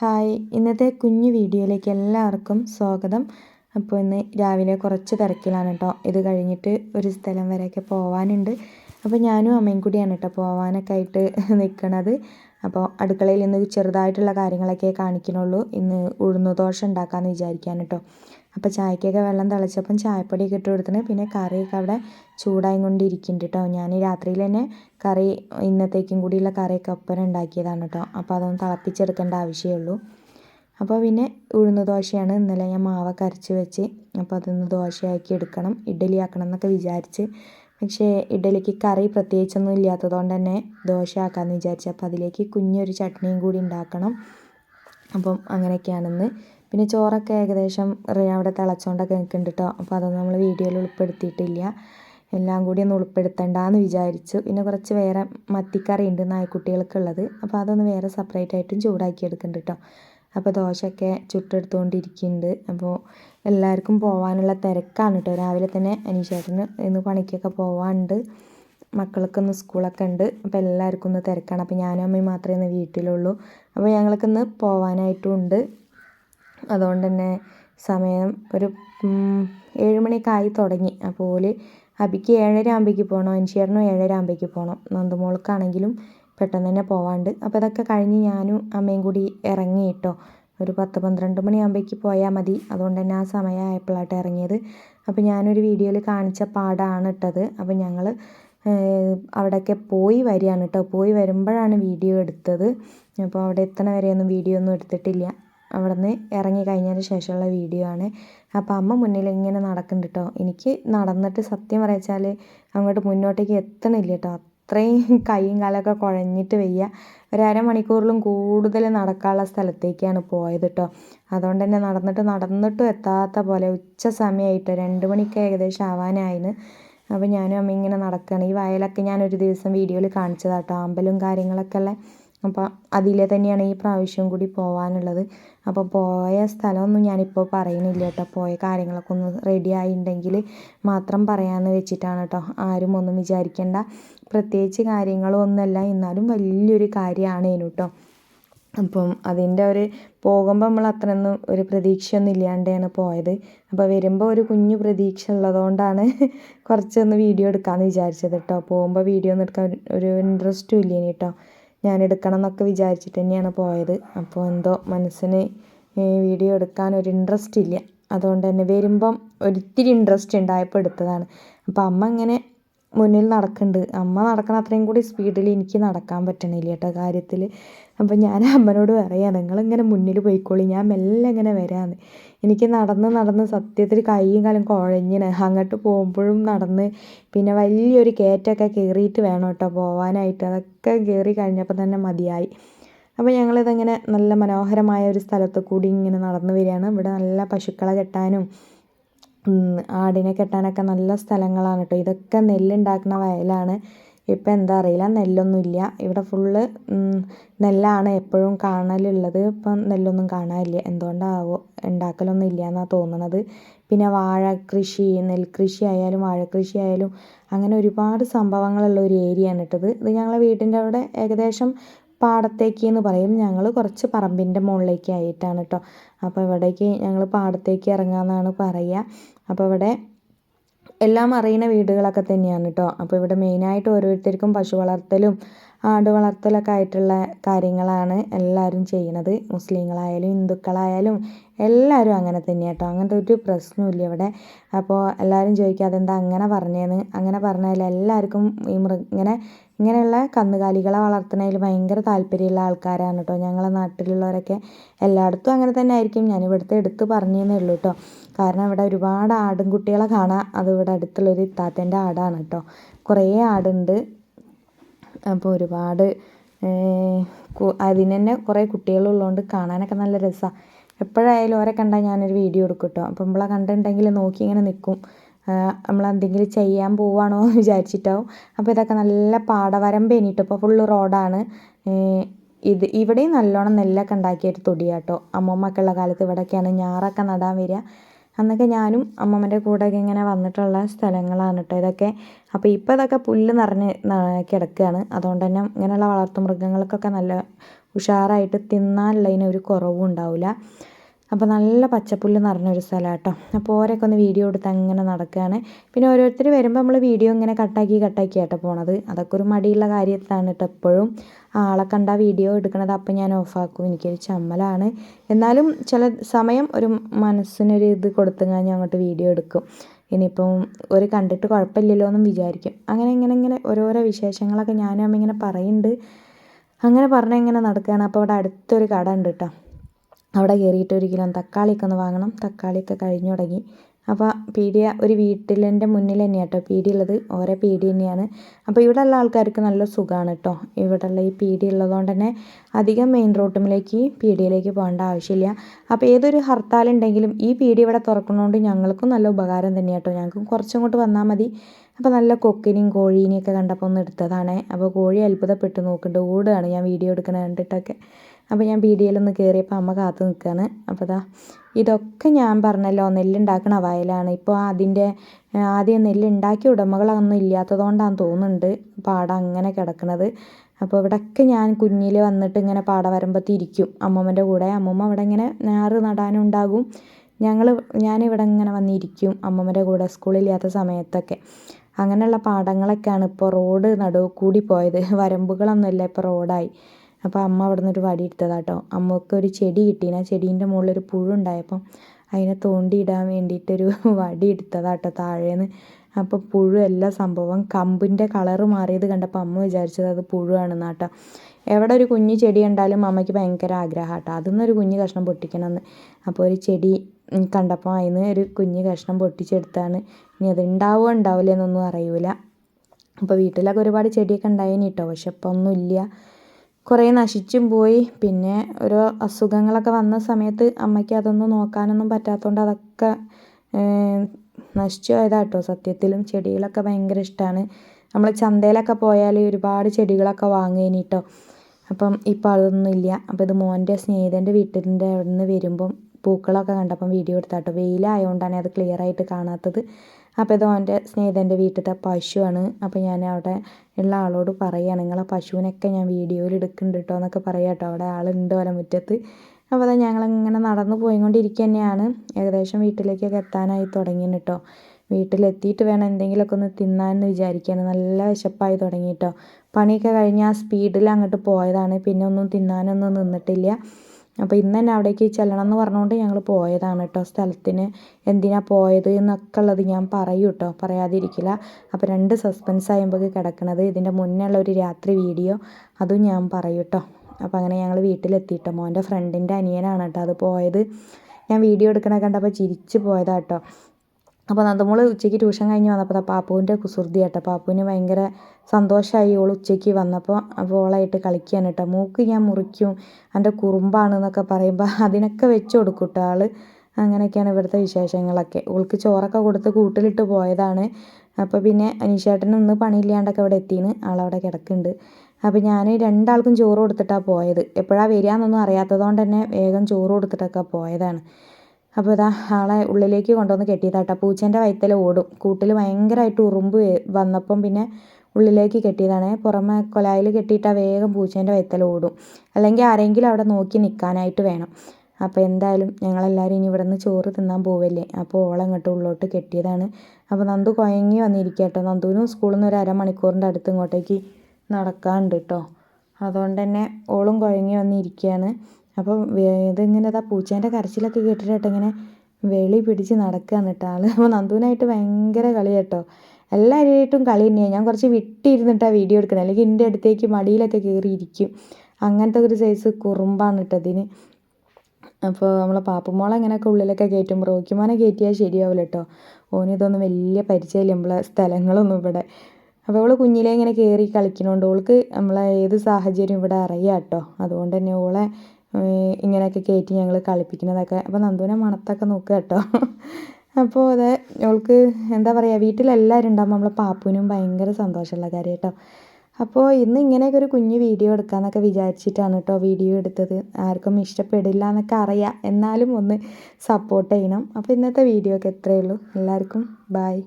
Hi ഇന്നത്തെ കുഞ്ഞു വീഡിയോയിലേക്ക് എല്ലാവർക്കും സ്വാഗതം. അപ്പോൾ ഇന്ന് രാവിലെ കുറച്ച് തിരക്കിലാണ് കേട്ടോ ഇത് കഴിഞ്ഞിട്ട് ഒരു സ്ഥലം വരെയൊക്കെ പോകാനുണ്ട് അപ്പോൾ ഞാനും അമ്മയും കൂടിയാണ് കേട്ടോ പോവാനൊക്കെ ആയിട്ട് നിൽക്കണത് അപ്പോൾ അടുക്കളയിൽ ഇന്ന് ചെറുതായിട്ടുള്ള കാര്യങ്ങളൊക്കെ കാണിക്കണുള്ളൂ. ഇന്ന് ഉഴുന്നു ദോശ ഉണ്ടാക്കാമെന്ന് വിചാരിക്കാൻ കേട്ടോ. അപ്പോൾ ചായക്കൊക്കെ വെള്ളം തിളച്ചപ്പം ചായപ്പൊടിയൊക്കെ ഇട്ട് കൊടുത്തിന്. പിന്നെ കറിയൊക്കെ അവിടെ ചൂടായി കൊണ്ടിരിക്കുന്നുണ്ട് കേട്ടോ. ഞാൻ രാത്രിയിൽ തന്നെ കറി ഇന്നത്തേക്കും കൂടിയുള്ള കറിയൊക്കെ ഒപ്പന ഉണ്ടാക്കിയതാണ് കേട്ടോ. അപ്പോൾ അതൊന്ന് തിളപ്പിച്ചെടുക്കേണ്ട ആവശ്യമേ ഉള്ളൂ. അപ്പോൾ പിന്നെ ഉഴുന്ന് ദോശയാണ് ഇന്നലെ ഞാൻ മാവൊക്കെ അരച്ച് വെച്ച്. അപ്പോൾ അതൊന്ന് ദോശയാക്കി എടുക്കണം ഇഡ്ഡലി ആക്കണം എന്നൊക്കെ വിചാരിച്ച് പക്ഷേ ഇഡലിക്ക് കറി പ്രത്യേകിച്ചൊന്നും ഇല്ലാത്തത് കൊണ്ട് തന്നെ ദോശ ആക്കാമെന്ന് വിചാരിച്ചു അപ്പോൾ അതിലേക്ക് കുഞ്ഞൊരു ചട്നിയും കൂടി ഉണ്ടാക്കണം. അപ്പം അങ്ങനെയൊക്കെയാണെന്ന്. പിന്നെ ചോറൊക്കെ ഏകദേശം അവിടെ തിളച്ചുകൊണ്ടൊക്കെ നിൽക്കുന്നുണ്ട് കേട്ടോ അപ്പോൾ അതൊന്നും നമ്മൾ വീഡിയോയിൽ ഉൾപ്പെടുത്തിയിട്ടില്ല. എല്ലാം കൂടി ഒന്ന് ഉൾപ്പെടുത്തണ്ടെന്ന് വിചാരിച്ചു. പിന്നെ കുറച്ച് വേറെ മത്തിക്കറി ഉണ്ട് നായ്ക്കുട്ടികൾക്കുള്ളത്. അപ്പോൾ അതൊന്ന് വേറെ സെപ്പറേറ്റ് ആയിട്ടും ചൂടാക്കി എടുക്കുന്നുണ്ട് കേട്ടോ അപ്പോൾ ദോശയൊക്കെ ചുട്ടെടുത്തുകൊണ്ടിരിക്കുന്നുണ്ട്. അപ്പോൾ എല്ലാവർക്കും പോകാനുള്ള തിരക്കാണ് കേട്ടോ. രാവിലെ തന്നെ അനീഷേട്ടന് ഇന്ന് പണിക്കൊക്കെ പോകാനുണ്ട് മക്കൾക്കൊന്ന് സ്കൂളൊക്കെ ഉണ്ട്. അപ്പോൾ എല്ലാവർക്കും ഒന്ന് തിരക്കാണ്. അപ്പോൾ ഞാനും അമ്മയും മാത്രമേ ഇന്ന് വീട്ടിലുള്ളൂ. അപ്പോൾ ഞങ്ങൾക്കിന്ന് പോകാനായിട്ടും ഉണ്ട് അതുകൊണ്ട് തന്നെ സമയം ഒരു ഏഴുമണിയൊക്കെ ആയി തുടങ്ങി. അപ്പോൾ അബിക്ക് ഏഴര ആകുമ്പോഴേക്ക് പോകണം. അൻഷിയേട്ടനും ഏഴര ആകുമ്പോഴേക്ക് പോകണം. നന്ദുമോൾക്കാണെങ്കിലും പെട്ടെന്ന് തന്നെ പോവാണ്ട്. അപ്പോൾ ഇതൊക്കെ കഴിഞ്ഞ് ഞാനും അമ്മയും കൂടി ഇറങ്ങി കേട്ടോ. ഒരു പത്ത് പന്ത്രണ്ട് മണിയാകുമ്പോഴേക്ക് പോയാൽ മതി. അതുകൊണ്ട് തന്നെ ആ സമയമായപ്പോഴാട്ടോ ഇറങ്ങിയത്. അപ്പോൾ ഞാനൊരു വീഡിയോയിൽ കാണിച്ച പാടാണ് ഇട്ടത്. അപ്പോൾ ഞങ്ങൾ അവിടെയൊക്കെ പോയി വരികയാണ് കേട്ടോ. പോയി വരുമ്പോഴാണ് വീഡിയോ എടുത്തത്. അപ്പോൾ അവിടെ എത്തണ വരെയൊന്നും വീഡിയോ ഒന്നും എടുത്തിട്ടില്ല. അവിടെ നിന്ന് ഇറങ്ങി കഴിഞ്ഞതിന് ശേഷമുള്ള വീഡിയോ ആണ്. അപ്പോൾ അമ്മ മുന്നിൽ ഇങ്ങനെ നടക്കുന്നുണ്ട് കേട്ടോ. എനിക്ക് നടന്നിട്ട് സത്യം പറയച്ചാൽ അങ്ങോട്ട് മുന്നോട്ടേക്ക് എത്തണില്ല കേട്ടോ. അത്രയും കൈയും കാലൊക്കെ കുഴഞ്ഞിട്ട് വയ്യ. ഒരു അരമണിക്കൂറിലും കൂടുതൽ നടക്കാനുള്ള സ്ഥലത്തേക്കാണ് പോയത് കേട്ടോ അതുകൊണ്ട് തന്നെ നടന്നിട്ട് നടന്നിട്ടും എത്താത്ത പോലെ ഉച്ച സമയമായിട്ട് രണ്ട് മണിക്ക് ഏകദേശം ആവാനായിന്. അപ്പോൾ ഞാനും അമ്മ ഇങ്ങനെ നടക്കുകയാണ് ഈ വയലൊക്കെ ഞാൻ ഒരു ദിവസം വീഡിയോയിൽ കാണിച്ചതാട്ടോ അമ്പലവും കാര്യങ്ങളൊക്കെ ഉള്ള അപ്പോൾ അതിലെ തന്നെയാണ് ഈ പ്രാവശ്യം കൂടി പോകാനുള്ളത് അപ്പോൾ പോയ സ്ഥലമൊന്നും ഞാനിപ്പോൾ പറയുന്നില്ല കേട്ടോ. പോയ കാര്യങ്ങളൊക്കെ ഒന്ന് റെഡി ആയിട്ടുണ്ടെങ്കിൽ മാത്രം പറയാമെന്ന് വെച്ചിട്ടാണ് കേട്ടോ. ആരും ഒന്നും വിചാരിക്കേണ്ട. പ്രത്യേകിച്ച് കാര്യങ്ങളും ഒന്നല്ല എന്നാലും വലിയൊരു കാര്യമാണ് കേട്ടോ. അപ്പം അതിന്റെ ഒരു പോകുമ്പോൾ നമ്മൾ അത്രയൊന്നും ഒരു പ്രതീക്ഷയൊന്നും ഇല്ലാണ്ടാണ് പോയത്. അപ്പോൾ വരുമ്പോൾ ഒരു കുഞ്ഞു പ്രതീക്ഷ ഉള്ളതുകൊണ്ടാണ് കുറച്ചൊന്ന് വീഡിയോ എടുക്കാമെന്ന് വിചാരിച്ചത് കേട്ടോ. പോകുമ്പോൾ വീഡിയോ ഒന്നും എടുക്കാൻ ഒരു ഇൻട്രസ്റ്റും ഇല്ലേനി കേട്ടോ. ഞാൻ എടുക്കണം എന്നൊക്കെ വിചാരിച്ചിട്ട് തന്നെയാണ് പോയത്. അപ്പോൾ എന്തോ മനസ്സിന് വീഡിയോ എടുക്കാൻ ഒരു ഇൻട്രസ്റ്റ് ഇല്ല. അതുകൊണ്ട് തന്നെ വരുമ്പം ഒരിത്തിരി ഇൻട്രസ്റ്റ് ഉണ്ടായപ്പോൾ എടുത്തതാണ്. അപ്പോൾ അമ്മ ഇങ്ങനെ മുന്നിൽ നടക്കുന്നുണ്ട്. അമ്മ നടക്കണ അത്രയും കൂടി സ്പീഡിൽ എനിക്ക് നടക്കാൻ പറ്റണില്ല കേട്ടോ. കാര്യത്തിൽ അപ്പം ഞാൻ അമ്മനോട് പറയാം നിങ്ങളിങ്ങനെ മുന്നിൽ പോയിക്കോളി ഞാൻ മെല്ലെ ഇങ്ങനെ വരാമെന്ന് എനിക്ക് നടന്ന് നടന്ന് സത്യത്തിൽ കൈയും കാലും കുഴഞ്ഞിന്. അങ്ങോട്ട് പോകുമ്പോഴും നടന്ന് പിന്നെ വലിയൊരു കയറ്റമൊക്കെ കയറിയിട്ട് വേണം കേട്ടോ പോവാനായിട്ട്. അതൊക്കെ കയറി കഴിഞ്ഞപ്പോൾ തന്നെ മതിയായി. അപ്പോൾ ഞങ്ങളിതങ്ങനെ നല്ല മനോഹരമായ ഒരു സ്ഥലത്ത് കൂടി ഇങ്ങനെ നടന്നു വരികയാണ്. ഇവിടെ നല്ല പശുക്കളെ കെട്ടാനും ആടിനെ കെട്ടാനൊക്കെ നല്ല സ്ഥലങ്ങളാണ് കേട്ടോ. ഇതൊക്കെ നെല്ലുണ്ടാക്കുന്ന വയലാണ്. ഇപ്പം എന്താ അറിയില്ല നെല്ലൊന്നുമില്ല ഇവിടെ ഫുള്ള് നെല്ലാണ് എപ്പോഴും കാണലുള്ളത്. ഇപ്പം നെല്ലൊന്നും കാണാനില്ല. എന്തുകൊണ്ടാവോ? ഉണ്ടാക്കലൊന്നും ഇല്ല തോന്നണത്. പിന്നെ വാഴ കൃഷി നെൽകൃഷി ആയാലും വാഴ കൃഷി ആയാലും അങ്ങനെ ഒരുപാട് സംഭവങ്ങളുള്ള ഒരു ഏരിയയാണ് ഇട്ടത്. ഇത് ഞങ്ങളെ വീടിന്റെ അവിടെ ഏകദേശം പാടത്തേക്ക് എന്ന് പറയും. ഞങ്ങൾ കുറച്ച് പറമ്പിന്റെ മുകളിലേക്ക് ആയിട്ടാണ് കേട്ടോ. അപ്പോൾ ഇവിടേക്ക് ഞങ്ങൾ പാടത്തേക്ക് ഇറങ്ങാമെന്നാണ് പറയുക. അപ്പോൾ ഇവിടെ എല്ലാം അറിയുന്ന വീടുകളൊക്കെ തന്നെയാണ് കേട്ടോ അപ്പോൾ ഇവിടെ മെയിനായിട്ട് ഓരോരുത്തർക്കും പശു വളർത്തലും ആട് വളർത്തലൊക്കെ ആയിട്ടുള്ള കാര്യങ്ങളാണ് എല്ലാവരും ചെയ്യണത് മുസ്ലിങ്ങളായാലും ഹിന്ദുക്കളായാലും എല്ലാവരും അങ്ങനെ തന്നെയാണ് കേട്ടോ അങ്ങനത്തെ ഒരു പ്രശ്നമില്ല ഇവിടെ. അപ്പോൾ എല്ലാവരും ചോദിക്കുക അതെന്താ അങ്ങനെ പറഞ്ഞതെന്ന് അങ്ങനെ പറഞ്ഞാൽ എല്ലാവർക്കും ഈ മൃഗ ഇങ്ങനെ ഇങ്ങനെയുള്ള കന്നുകാലികളെ വളർത്തുന്നതിൽ ഭയങ്കര താല്പര്യമുള്ള ആൾക്കാരാണ് കേട്ടോ ഞങ്ങളെ നാട്ടിലുള്ളവരൊക്കെ എല്ലായിടത്തും അങ്ങനെ തന്നെ ആയിരിക്കും. ഞാൻ ഇവിടുത്തെ എടുത്ത് പറഞ്ഞേ ഉള്ളൂ കേട്ടോ കാരണം ഇവിടെ ഒരുപാട് ആടും കുട്ടികളെ കാണാം. അത് ഇവിടെ അടുത്തുള്ളൊരു ഇത്താത്തേന്റെ ആടാണ് കേട്ടോ കുറേ ആടുണ്ട്. അപ്പോൾ ഒരുപാട് അതിന് തന്നെ കുറേ കുട്ടികളുള്ളതുകൊണ്ട് കാണാനൊക്കെ നല്ല രസമാണ് എപ്പോഴായാലും ഓരെ കണ്ടാൽ ഞാനൊരു വീഡിയോ എടുക്കും കേട്ടോ അപ്പം നമ്മളെ കണ്ടിട്ടുണ്ടെങ്കിൽ നോക്കി ഇങ്ങനെ നിൽക്കും. നമ്മൾ എന്തെങ്കിലും ചെയ്യാൻ പോവുകയാണോ എന്ന് വിചാരിച്ചിട്ടാവും. അപ്പോൾ ഇതൊക്കെ നല്ല പാടവരമ്പ് കഴിഞ്ഞിട്ട് ഇപ്പോൾ ഫുള്ള് റോഡാണ് ഇത് ഇവിടെയും നല്ലോണം നെല്ലൊക്കെ ഉണ്ടാക്കിയൊരു തൊടിയാട്ടോ. അമ്മമ്മൊക്കെ ഉള്ള കാലത്ത് ഇവിടെയൊക്കെയാണ് ഞാറൊക്കെ നടാൻ വരിക. അന്നൊക്കെ ഞാനും അമ്മമ്മന്റെ കൂടെയൊക്കെ ഇങ്ങനെ വന്നിട്ടുള്ള സ്ഥലങ്ങളാണ് കേട്ടോ ഇതൊക്കെ. അപ്പോൾ ഇപ്പോൾ ഇതൊക്കെ പുല്ല് നിറഞ്ഞ് കിടക്കുകയാണ് അതുകൊണ്ട് തന്നെ ഇങ്ങനെയുള്ള വളർത്തു മൃഗങ്ങൾക്കൊക്കെ നല്ല ഉഷാറായിട്ട് തിന്നാനുള്ളതിന് ഒരു കുറവും ഉണ്ടാവില്ല അപ്പോൾ നല്ല പച്ചപ്പുല്ല് നിറഞ്ഞൊരു സ്ഥലമാണ് കേട്ടോ അപ്പോൾ ഓരൊക്കെ ഒന്ന് വീഡിയോ എടുത്ത് അങ്ങനെ നടക്കുകയാണ് പിന്നെ ഓരോരുത്തർ വരുമ്പോൾ നമ്മൾ വീഡിയോ ഇങ്ങനെ കട്ടാക്കി കട്ടാക്കി ആട്ടോ പോണത്. അതൊക്കെ ഒരു മടിയുള്ള കാര്യത്താണ് കേട്ടോ എപ്പോഴും. ആളെ കണ്ട വീഡിയോ എടുക്കണത് അപ്പം ഞാൻ ഓഫാക്കും എനിക്കൊരു ചമ്മലാണ്. എന്നാലും ചില സമയം ഒരു മനസ്സിനൊരു ഇത് കൊടുത്തു കഴിഞ്ഞാൽ അങ്ങോട്ട് വീഡിയോ എടുക്കും. ഇനിയിപ്പം ഒരു കണ്ടിട്ട് കുഴപ്പമില്ലല്ലോ എന്നും വിചാരിക്കും. അങ്ങനെ ഇങ്ങനെ ഇങ്ങനെ ഓരോരോ വിശേഷങ്ങളൊക്കെ ഞാനും അമ്മ ഇങ്ങനെ പറയുന്നുണ്ട് അങ്ങനെ പറഞ്ഞാൽ ഇങ്ങനെ നടക്കുകയാണ് അപ്പോൾ അവിടെ അടുത്തൊരു കട ഉണ്ട് കേട്ടോ അവിടെ കയറിയിട്ട് ഒരു കിലോ തക്കാളിയൊക്കെ ഒന്ന് വാങ്ങണം. തക്കാളിയൊക്കെ കഴിഞ്ഞു തുടങ്ങി. അപ്പോൾ പീടിക ഒരു വീട്ടിലെന്റെ മുന്നിൽ തന്നെയാണ് കേട്ടോ. പീടി ഉള്ളത് ഓരോ പീടി തന്നെയാണ്. അപ്പോൾ ഇവിടെ ഉള്ള ആൾക്കാർക്ക് നല്ല സുഖമാണ് കേട്ടോ. ഇവിടെ ഉള്ള ഈ പീടി ഉള്ളതുകൊണ്ട് തന്നെ അധികം മെയിൻ റോട്ടിലേക്ക് പീടിയിലേക്ക് പോകേണ്ട ആവശ്യമില്ല. അപ്പോൾ ഏതൊരു ഹർത്താലുണ്ടെങ്കിലും ഈ പീടി ഇവിടെ തുറക്കുന്നതുകൊണ്ട് ഞങ്ങൾക്കും നല്ല ഉപകാരം തന്നെയാണ് കേട്ടോ. ഞങ്ങൾക്കും കുറച്ചങ്ങോട്ട് വന്നാൽ മതി. അപ്പോൾ നല്ല കൊക്കിനെയും കോഴീനെയും ഒക്കെ കണ്ടപ്പോൾ ഒന്ന് എടുത്തതാണ്. അപ്പോൾ കോഴി അത്ഭുതപ്പെട്ട്. നോക്കുന്നുണ്ട് ഓടുകയാണ് ഞാൻ വീഡിയോ എടുക്കണ കണ്ടിട്ടൊക്കെ. അപ്പോൾ ഞാൻ പീടികയിലൊന്ന് കയറിയപ്പോൾ അമ്മ കാത്തു നിൽക്കുകയാണ് അപ്പോൾ അതാ ഇതൊക്കെ ഞാൻ പറഞ്ഞല്ലോ നെല്ലുണ്ടാക്കണ വയലാണ്. ഇപ്പോൾ അതിന്റെ ആദ്യം നെല്ലുണ്ടാക്കിയ ഉടമകളൊന്നും ഇല്ലാത്തതുകൊണ്ടാണ് തോന്നുന്നുണ്ട് പാടം അങ്ങനെ കിടക്കുന്നത് അപ്പോൾ ഇവിടെയൊക്കെ ഞാൻ കുഞ്ഞിൽ വന്നിട്ട് ഇങ്ങനെ പാടവരമ്പത്ത് ഇരിക്കും അമ്മമ്മന്റെ കൂടെ അമ്മമ്മ അവിടെ ഇങ്ങനെ ഞാറ് നടാനുണ്ടാകും ഞങ്ങൾ ഞാനിവിടെ ഇങ്ങനെ വന്നിരിക്കും അമ്മമ്മന്റെ കൂടെ സ്കൂളില്ലാത്ത സമയത്തൊക്കെ. അങ്ങനെയുള്ള പാടങ്ങളൊക്കെയാണ് ഇപ്പോൾ റോഡ് നടുവ് കൂടി പോയത്. വരമ്പുകളൊന്നുമില്ല ഇപ്പോൾ റോഡായി. അപ്പോൾ അമ്മ അവിടെ നിന്നൊരു വടി എടുത്തതാട്ടോ. അമ്മയ്ക്ക് ഒരു ചെടി കിട്ടീന് ആ ചെടീന്റെ മുകളിൽ ഒരു പുഴു ഉണ്ടായപ്പം അതിനെ തോണ്ടിയിടാൻ വേണ്ടിയിട്ടൊരു വടി എടുത്തതാട്ടോ താഴേന്ന്. അപ്പോൾ പുഴു എല്ലാ സംഭവം. കമ്പിന്റെ കളറ് മാറിയത് കണ്ടപ്പോൾ അമ്മ വിചാരിച്ചത് അത് പുഴുവാണെന്ന് കേട്ടോ എവിടെ ഒരു കുഞ്ഞു ചെടി കണ്ടാലും അമ്മയ്ക്ക് ഭയങ്കര ആഗ്രഹം കേട്ടോ അതിൽ നിന്നൊരു കുഞ്ഞു കഷ്ണം പൊട്ടിക്കണമെന്ന്. അപ്പോൾ ഒരു ചെടി കണ്ടപ്പോൾ അതിന് ഒരു കുഞ്ഞു കഷ്ണം പൊട്ടിച്ചെടുത്താണ്. ഇനി അത് ഉണ്ടാവുമോ ഉണ്ടാവില്ല എന്നൊന്നും അറിയൂല. അപ്പോൾ വീട്ടിലൊക്കെ ഒരുപാട് ചെടിയൊക്കെ ഉണ്ടായിന് കേട്ടോ പക്ഷെ ഇപ്പോൾ ഒന്നുമില്ല. കുറേ നശിച്ചും പോയി. പിന്നെ ഓരോ അസുഖങ്ങളൊക്കെ വന്ന സമയത്ത് അമ്മയ്ക്ക് അതൊന്നും നോക്കാനൊന്നും പറ്റാത്തതുകൊണ്ട് അതൊക്കെ നശിച്ചു പോയതാണ് കേട്ടോ സത്യത്തിലും ചെടികളൊക്കെ ഭയങ്കര ഇഷ്ടമാണ് നമ്മൾ ചന്തയിലൊക്കെ പോയാൽ ഒരുപാട് ചെടികളൊക്കെ വാങ്ങുകയിനി കേട്ടോ അപ്പം ഇപ്പോൾ അതൊന്നും ഇല്ല അപ്പോൾ ഇത് മോന്റെ സ്നേഹിതന്റെ വീട്ടിന്റെ അവിടെ നിന്ന് വരുമ്പം പൂക്കളൊക്കെ കണ്ടപ്പം വീഡിയോ എടുത്താട്ടോ. വെയിലായതുകൊണ്ടാണ് അത് ക്ലിയറായിട്ട് കാണാത്തത്. അപ്പോൾ ഇത് ഓന്റെ സ്നേഹിതന്റെ വീട്ടിലത്തെ പശുവാണ്. അപ്പോൾ ഞാൻ അവിടെ ഉള്ള ആളോട് പറയുകയാണ് നിങ്ങളെ പശുവിനൊക്കെ ഞാൻ വീഡിയോയിൽ എടുക്കുന്നുണ്ട് കേട്ടോ എന്നൊക്കെ പറയാം കേട്ടോ അവിടെ ആളുണ്ട് ഓല മുറ്റത്ത്. അപ്പോൾ അതാ ഞങ്ങളിങ്ങനെ നടന്നു പോയിക്കൊണ്ടിരിക്കുക തന്നെയാണ് ഏകദേശം വീട്ടിലേക്കൊക്കെ എത്താനായി തുടങ്ങിയിന് കേട്ടോ വീട്ടിലെത്തിയിട്ട് വേണം എന്തെങ്കിലുമൊക്കെ ഒന്ന് തിന്നാമെന്ന് വിചാരിക്കുകയാണ് നല്ല വിശപ്പായി തുടങ്ങി കേട്ടോ പണിയൊക്കെ കഴിഞ്ഞ് ആ സ്പീഡിൽ അങ്ങോട്ട് പോയതാണ്. പിന്നെ ഒന്നും തിന്നാനൊന്നും നിന്നിട്ടില്ല. അപ്പോൾ ഇന്ന് തന്നെ അവിടേക്ക് ചെല്ലണം എന്ന് പറഞ്ഞുകൊണ്ട് ഞങ്ങൾ പോയതാണ് കേട്ടോ സ്ഥലത്തിന് എന്തിനാണ് പോയത് എന്നൊക്കെ ഉള്ളത് ഞാൻ പറയും കേട്ടോ പറയാതിരിക്കില്ല. അപ്പോൾ രണ്ട് സസ്പെൻസ് ആയുമ്പോൾ കിടക്കണത് ഇതിന്റെ മുന്നേ ഉള്ള ഒരു രാത്രി വീഡിയോ അതും ഞാൻ പറയും കേട്ടോ അപ്പോൾ അങ്ങനെ ഞങ്ങൾ വീട്ടിലെത്തിയിട്ടോ മോന്റെ ഫ്രണ്ടിന്റെ അനിയനാണ് കേട്ടോ അത് പോയത്. ഞാൻ വീഡിയോ എടുക്കണ കണ്ടപ്പോൾ ചിരിച്ച് പോയതാണ് കേട്ടോ അപ്പോൾ നന്ദമോൾ ഉച്ചയ്ക്ക് ട്യൂഷൻ കഴിഞ്ഞ് വന്നപ്പോൾ പാപ്പുവിന്റെ കുസൃതി കേട്ടോ. പാപ്പുവിന് ഭയങ്കര സന്തോഷമായി ഓൾ ഉച്ചയ്ക്ക് വന്നപ്പോൾ അപ്പോൾ ഓളായിട്ട് കളിക്കാൻ കേട്ടോ. മൂക്ക് ഞാൻ മുറിക്കും എന്റെ കുറുമ്പാണ് എന്നൊക്കെ പറയുമ്പോൾ അതിനൊക്കെ വെച്ച് കൊടുക്കും കേട്ടോ ആൾ അങ്ങനെയൊക്കെയാണ് ഇവിടുത്തെ വിശേഷങ്ങളൊക്കെ. ഓൾക്ക് ചോറൊക്കെ കൊടുത്ത് കൂട്ടിലിട്ട് പോയതാണ്. അപ്പോൾ പിന്നെ അനീഷേട്ടൻ ഇന്ന് പണിയില്ലാണ്ടൊക്കെ ഇവിടെ എത്തിയിന്. ആളവിടെ കിടക്കുന്നുണ്ട്. അപ്പോൾ ഞാൻ രണ്ടാൾക്കും ചോറ് കൊടുത്തിട്ടാണ് പോയത്. എപ്പോഴാണ് വരിക എന്നൊന്നും അറിയാത്തതുകൊണ്ട് തന്നെ വേഗം ചോറ് കൊടുത്തിട്ടൊക്കെ പോയതാണ്. അപ്പോൾ ഇതാ ആളെ ഉള്ളിലേക്ക് കൊണ്ടുവന്ന് കെട്ടിയതാട്ടോ പൂച്ചേന്റെ വയറ്റിൽ ഓടും. കൂട്ടിൽ ഭയങ്കരമായിട്ട് ഉറുമ്പ് വന്നപ്പം പിന്നെ ഉള്ളിലേക്ക് കെട്ടിയതാണ്. പുറമെ കൊലായിൽ കെട്ടിയിട്ടാൽ വേഗം പൂച്ചേന്റെ വയറ്റിൽ ഓടും. അല്ലെങ്കിൽ ആരെങ്കിലും അവിടെ നോക്കി നിൽക്കാനായിട്ട് വേണം. അപ്പോൾ എന്തായാലും ഞങ്ങളെല്ലാവരും ഇനി ഇവിടെ നിന്ന് ചോറ് തിന്നാൻ പോവല്ലേ? അപ്പോൾ ഓളങ്ങോട്ട് ഉള്ളോട്ട് കെട്ടിയതാണ്. അപ്പോൾ നന്ദു കുഴങ്ങി വന്നിരിക്കട്ടോ കേട്ടോ. നന്ദുവിനും സ്കൂളിൽ നിന്ന് ഒരു അരമണിക്കൂറിന്റെ അടുത്ത് ഇങ്ങോട്ടേക്ക് നടക്കാനുണ്ട് കേട്ടോ. അതുകൊണ്ട് തന്നെ ഓളും കുഴങ്ങി വന്നിരിക്കുകയാണ്. അപ്പോൾ ഇതിങ്ങനെ ഇതാ പൂച്ചേന്റെ കരച്ചിലൊക്കെ കേട്ടിട്ട് ഇങ്ങനെ വെളി പിടിച്ച് നടക്കുകയാണ് കേട്ടോ ആൾ അപ്പോൾ നന്ദുവിനായിട്ട് ഭയങ്കര കളി കേട്ടോ. എല്ലാവരുമായിട്ടും കളി തന്നെയാണ് ഞാൻ കുറച്ച് വിട്ടിരുന്നിട്ടാണ് വീഡിയോ എടുക്കുന്നത്. അല്ലെങ്കിൽ എന്റെ അടുത്തേക്ക് മടിയിലൊക്കെ കയറിയിരിക്കും അങ്ങനത്തെ ഒരു സൈസ് കുറുമ്പാണ് കേട്ടോ ഇതിന്. അപ്പോൾ നമ്മളെ പാപ്പുമോളെ അങ്ങനെയൊക്കെ ഉള്ളിലൊക്കെ കയറ്റും. റോക്കിമോനെ കയറ്റിയാൽ ശരിയാവില്ല കേട്ടോ. ഓനിതൊന്നും വലിയ പരിചയമില്ല. നമ്മളെ സ്ഥലങ്ങളൊന്നും ഇവിടെ. അപ്പോൾ അവൾ കുഞ്ഞിലേ ഇങ്ങനെ കയറി കളിക്കണോണ്ട് ഓൾക്ക് നമ്മളെ ഏത് സാഹചര്യം ഇവിടെ അറിയാം കേട്ടോ. അതുകൊണ്ട് തന്നെ ഓളെ ഇങ്ങനെയൊക്കെ കയറ്റി ഞങ്ങൾ കളിപ്പിക്കുന്നതൊക്കെ. അപ്പോൾ നന്ദുവിനെ മണത്തൊക്കെ നോക്കുക കേട്ടോ. അപ്പോൾ അത് ഓൾക്ക് എന്താ പറയുക വീട്ടിലെല്ലാവരും ഉണ്ടാകുമ്പോൾ നമ്മളെ പാപ്പുവിനും ഭയങ്കര സന്തോഷമുള്ള കാര്യം കേട്ടോ. അപ്പോൾ ഇന്ന് ഇങ്ങനെയൊക്കെ ഒരു കുഞ്ഞു വീഡിയോ എടുക്കാമെന്നൊക്കെ വിചാരിച്ചിട്ടാണ് കേട്ടോ വീഡിയോ എടുത്തത്. ആർക്കും ഇഷ്ടപ്പെടില്ല എന്നൊക്കെ അറിയാം. എന്നാലും ഒന്ന് സപ്പോർട്ട് ചെയ്യണം. അപ്പോൾ ഇന്നത്തെ വീഡിയോ ഒക്കെ എത്രയേ ഉള്ളൂ. എല്ലാവർക്കും ബായ്